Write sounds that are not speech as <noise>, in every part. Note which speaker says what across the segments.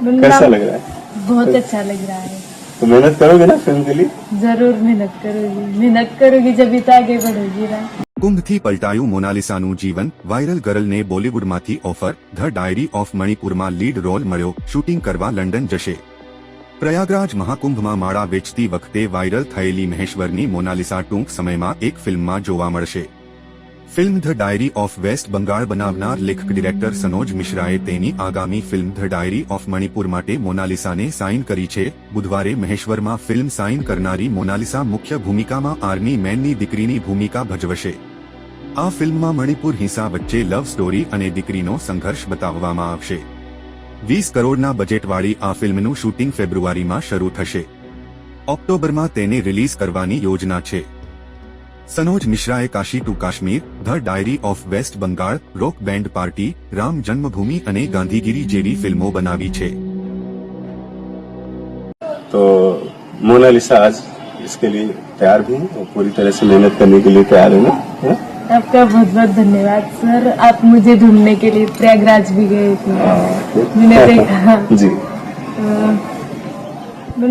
Speaker 1: कैसा लग रहा है?
Speaker 2: बहुत अच्छा लग रहा है।
Speaker 1: तो मेहनत करोगे ना फिल्म के लिए?
Speaker 2: जरूर मेहनत करोगी। मेहनत करोगी जब भी आगे बढ़ोगी ना।
Speaker 3: કુંભથી પલટાયું મોનાલિસાનું જીવન વાયરલ ગર્લને બોલિવૂડમાંથી ઓફર ધ ડાયરી ઓફ મણિપુરમાં લીડ રોલ મળ્યો શૂટિંગ કરવા લંડન જશે પ્રયાગરાજ મહાકુંભમાં માળા વેચતી વખતે વાયરલ થયેલી મહેશ્વરની મોનાલિસા ટૂંક સમયમાં એક ફિલ્મમાં જોવા મળશે film the diary of waste Bengal બનાવનાર લેખક ડિરેક્ટર સનોજ મિશ્રાએ તેની આગામી film the diary of Manipur માટે મોનાલિસાને સાઇન કરી છે. બુધવારે મહેશ્વરમાં ફિલ્મ સાઇન કરનારી મોનાલિસા મુખ્ય ભૂમિકામાં આર્મી મેનની દીકરીની ભૂમિકા ભજવશે. આ ફિલ્મમાં મણિપુર હિંસા વચ્ચે લવ સ્ટોરી અને દીકરીનો સંઘર્ષ બતાવવામાં આવશે. વીસ કરોડના બજેટવાળી આ ફિલ્મનું શૂટિંગ ફેબ્રુઆરીમાં શરૂ થશે. ઓક્ટોબરમાં તેને રિલીઝ કરવાની યોજના છે. Sanoj Mishra Kashi to Kashmir the diary of West Bengal rock band party Ram Janmabhoomi Gandhigiri Gandhigiri फ़िल्मों बनावी બનાવી
Speaker 1: तो मोनालिसा आज इसके लिए तैयार भी और पूरी तरह से मेहनत करने के लिए तैयार है ना?
Speaker 2: आपका बहुत बहुत धन्यवाद सर। आप मुझे ढूँढने के लिए प्रयागराज भी गए थे। मैंने हाँ। देखा। <laughs>
Speaker 1: जी।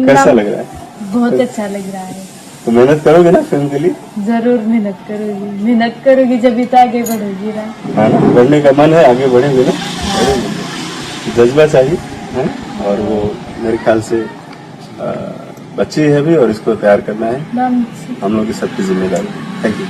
Speaker 1: कैसा लग रहा है?
Speaker 2: बहुत अच्छा लग रहा है।
Speaker 1: तो मेहनत करोगे ना फ़िल्म के लिए?
Speaker 2: ज़रूर मेहनत करोगी। मेहनत करोगी जब तो आगे बढ़ोगी ना।
Speaker 1: हाँ ना बढ़ने का मन है आगे बढ़ेंगे ना? जज्बा चाहिए है और वो मेरे ख्याल से बच्चे बच्ची है भी और इसको तैयार करना है। हम लोग की सबकी ज़िम्मेदारी। Thank you